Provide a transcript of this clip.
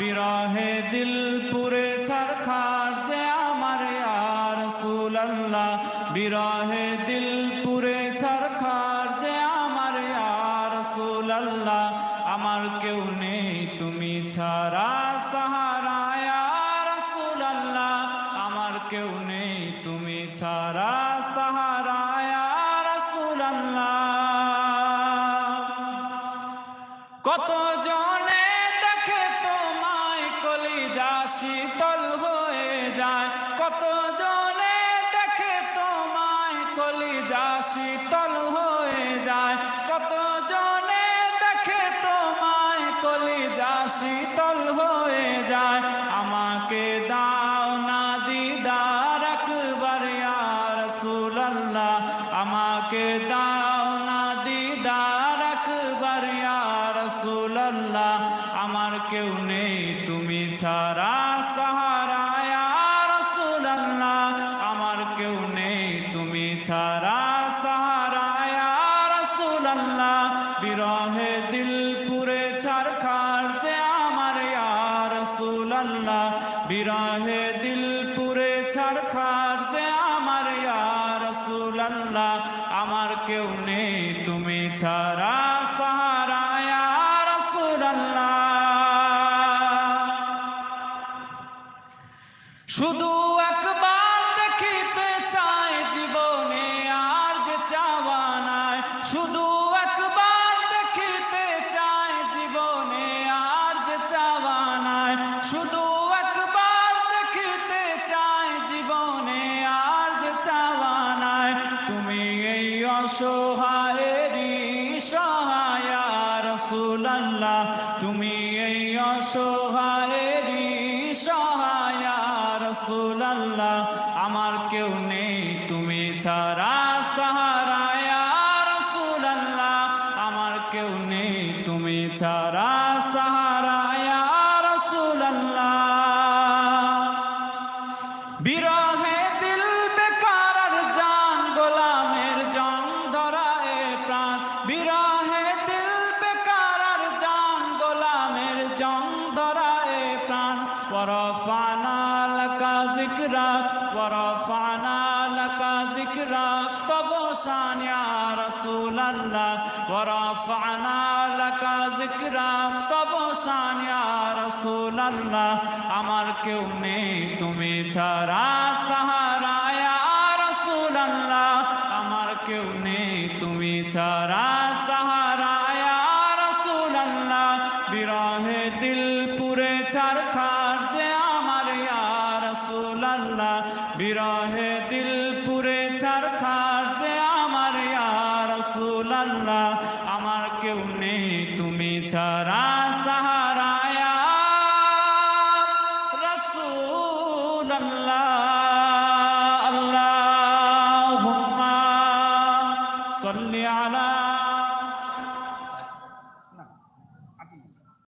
বিরহে দিল পুরে ছারখার যে আমার ইয়ার সুলাল্লাহ। বিরহে দিল পুরে ছারখার যে আমার ইয়ার সুলাল্লাহ। আমার কেউ নেই তুমি ছাড়া সাহারা ইয়ার সুলাল্লাহ। আমার কেউ নেই তুমি ছাড়া সাহারা ইয়ার সুলাল্লাহ। কত শীতল হয়ে যায়। কত জনে দেখে তোমায় কলিজা শীতল হয়ে যায়। আমাকে দাও না দিদার একবার, ইয়া রাসূলুল্লাহ। আমাকে দাও না দিদার একবার, ইয়া রাসূলুল্লাহ। আমার কেউ নেই, তুমি ছাড়া সাহারা, ইয়া রাসূলুল্লাহ। আমার কেউ নেই, তুমি ছাড়া যে আমার রাসূলুল্লাহ? আমার কেউ নেই, তুমি ছাড়া সাহারা ইয়া রাসূলুল্লাহ। শুধু একবার দেখিতে চাই জীবনে আর যে চাওয়া নাই। শুধু একবার দেখিতে চাই জীবনে আর যে চাওয়া নাই। শুধু অসহায়েরই সহায় রসুল্লাহ তুমি এই অসহায়েরই সহায় রসুল্লাহ আমার কেউ নেই, তুমি ছাড়া সাহারায় রসুল্লাহ আমার কেউ নেই, তুমি ছাড়া সাহারায় রসুল্লাহ বিরহে ওরফানা লকা জিকরাক ওরফানা লকা জিকরাক তব শান ইয়া রাসূলুল্লাহ ওরফানা লকা জিকরাক তব শান ইয়া রাসূলুল্লাহ আমার কেউ নেই তুমি ছাড়া সাহারা। ইয়া রাসূলুল্লাহ, আমার কেউ নেই তুমি ছাড়া রাসূলুল্লাহ বিরহে দিল পুরে চারখার যে আমার, ইয়া রাসূলুল্লাহ, আমার কেউ নেই, তুমি ছাড়া সাহারা, ইয়া রাসূলুল্লাহ, আল্লাহুম্মা সাল্লি আলা